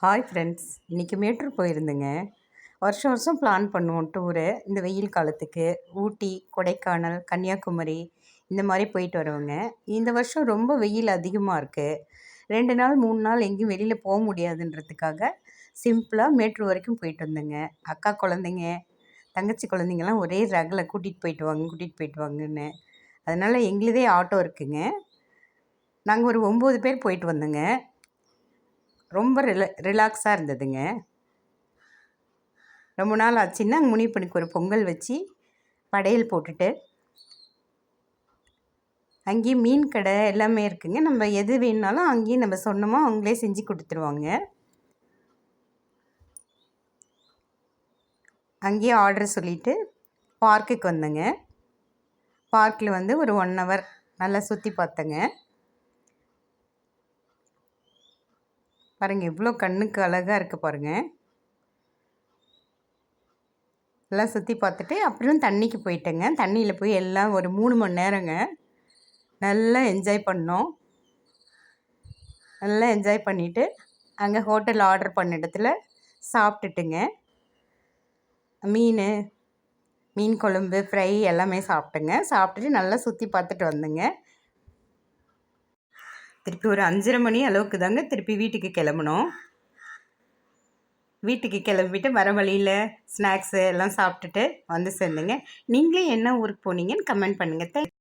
Hi friends இன்றைக்கி மேட்டூர் போயிருந்தேங்க. வருஷம் வருஷம் பிளான் பண்ணுவோம் டூரு இந்த வெயில் காலத்துக்கு ஊட்டி கொடைக்கானல் கன்னியாகுமரி இந்த மாதிரி போயிட்டு வருவோங்க. இந்த வருஷம் ரொம்ப வெயில் அதிகமாக இருக்குது ரெண்டு நாள் மூணு நாள் எங்கேயும் வெளியில் போக முடியாதுன்றதுக்காக சிம்பிளாக மேட்டூர் வரைக்கும் போயிட்டு வந்தேங்க. அக்கா குழந்தைங்க தங்கச்சி குழந்தைங்கலாம் ஒரே ரகில் கூட்டிகிட்டு போயிட்டு வாங்க கூட்டிகிட்டு போயிட்டு வாங்கன்னு. அதனால் எங்களுதே ஆட்டோ இருக்குங்க. நாங்கள் ஒரு ஒம்பது பேர் போயிட்டு வந்தோங்க. ரொம்ப ரில ரிலாக்ஸாக இருந்ததுங்க. ரொம்ப நாள் ஆச்சுன்னா அங்கே முனிப்பனுக்கு ஒரு பொங்கல் வச்சு படையல் போட்டுட்டு. அங்கேயும் மீன் கடை எல்லாமே இருக்குங்க. நம்ம எது வேணுனாலும் அங்கேயும் நம்ம சொன்னோமோ அவங்களே செஞ்சு கொடுத்துருவாங்க. அங்கேயே ஆர்டர் சொல்லிவிட்டு பார்க்குக்கு வந்தேங்க. பார்க்கில் வந்து ஒரு ஒன் ஹவர் நல்லா சுற்றி பார்த்தேங்க. பாருங்கள் எவ்வளோ கண்ணுக்கு அழகாக இருக்குது பாருங்கள் எல்லாம் சுற்றி பார்த்துட்டு அப்புறம் தண்ணிக்கு போயிட்டேங்க. தண்ணியில் போய் எல்லாம் ஒரு மூணு மணி நேரங்க. நல்லா என்ஜாய் பண்ணோம். நல்லா என்ஜாய் பண்ணிவிட்டு அங்கே ஹோட்டல் ஆர்டர் பண்ண இடத்துல சாப்பிட்டுட்டுங்க. மீன் மீன் குழம்பு ஃப்ரை எல்லாமே சாப்பிட்டேங்க. சாப்பிட்டுட்டு நல்லா சுற்றி பார்த்துட்டு வந்தேங்க. திருப்பி ஒரு அஞ்சரை மணி அளவுக்கு தாங்க திருப்பி வீட்டுக்கு கிளம்பணும் வீட்டுக்கு கிளம்பிட்டு வர வழியில் ஸ்நாக்ஸு எல்லாம் சாப்பிட்டுட்டு வந்து சேர்ந்துங்க. நீங்களே என்ன ஊருக்கு போனீங்கன்னு கமெண்ட் பண்ணுங்கள் தேங்க்